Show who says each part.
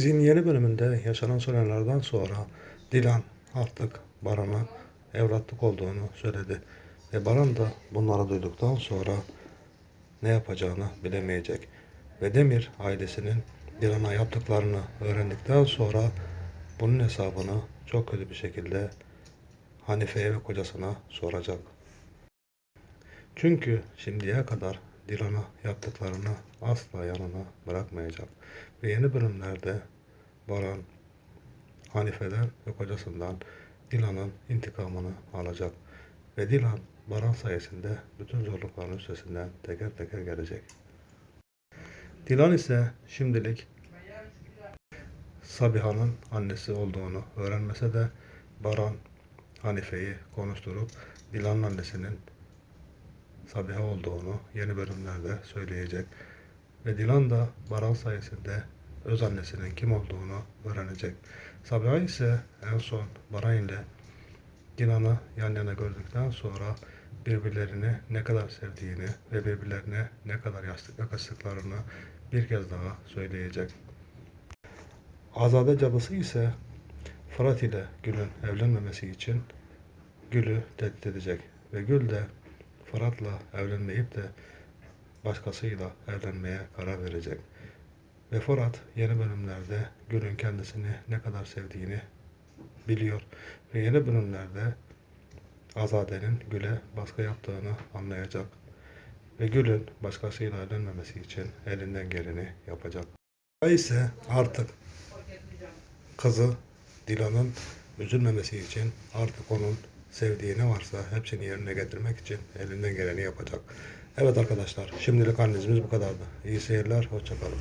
Speaker 1: Dizinin yeni bölümünde yaşanan sorunlardan sonra Dilan artık Baran'a evlatlık olduğunu söyledi. Ve Baran da bunları duyduktan sonra ne yapacağını bilemeyecek. Ve Demir ailesinin Dilan'a yaptıklarını öğrendikten sonra bunun hesabını çok kötü bir şekilde Hanife'ye ve kocasına soracak. Çünkü şimdiye kadar Dilan'a yaptıklarını asla yanına bırakmayacak. Ve yeni bölümlerde Baran, Hanife'den ve kocasından Dilan'ın intikamını alacak. Ve Dilan, Baran sayesinde bütün zorlukların üstesinden teker teker gelecek. Dilan ise şimdilik Sabiha'nın annesi olduğunu öğrenmese de Baran, Hanife'yi konuşturup Dilan'ın annesinin Sabiha olduğunu yeni bölümlerde söyleyecek. Ve Dilan da Baran sayesinde öz annesinin kim olduğunu öğrenecek. Sabiha ise en son Baran ile Dilan'ı yan yana gördükten sonra birbirlerini ne kadar sevdiğini ve birbirlerine ne kadar yastık yakıştıklarını bir kez daha söyleyecek. Azade cadısı ise Fırat ile Gül'ün evlenmemesi için Gül'ü tehdit edecek. Ve Gül de Fırat'la evlenmeyip de başkasıyla evlenmeye karar verecek. Ve Fırat yeni bölümlerde Gül'ün kendisini ne kadar sevdiğini biliyor. Ve yeni bölümlerde Azade'nin Gül'e baskı yaptığını anlayacak. Ve Gül'ün başkasıyla evlenmemesi için elinden geleni yapacak. ise artık kızı Dilan'ın üzülmemesi için artık onun sevdiği ne varsa hepsini yerine getirmek için elinden geleni yapacak. Evet arkadaşlar şimdilik analizimiz bu kadardı. İyi seyirler, hoşçakalın.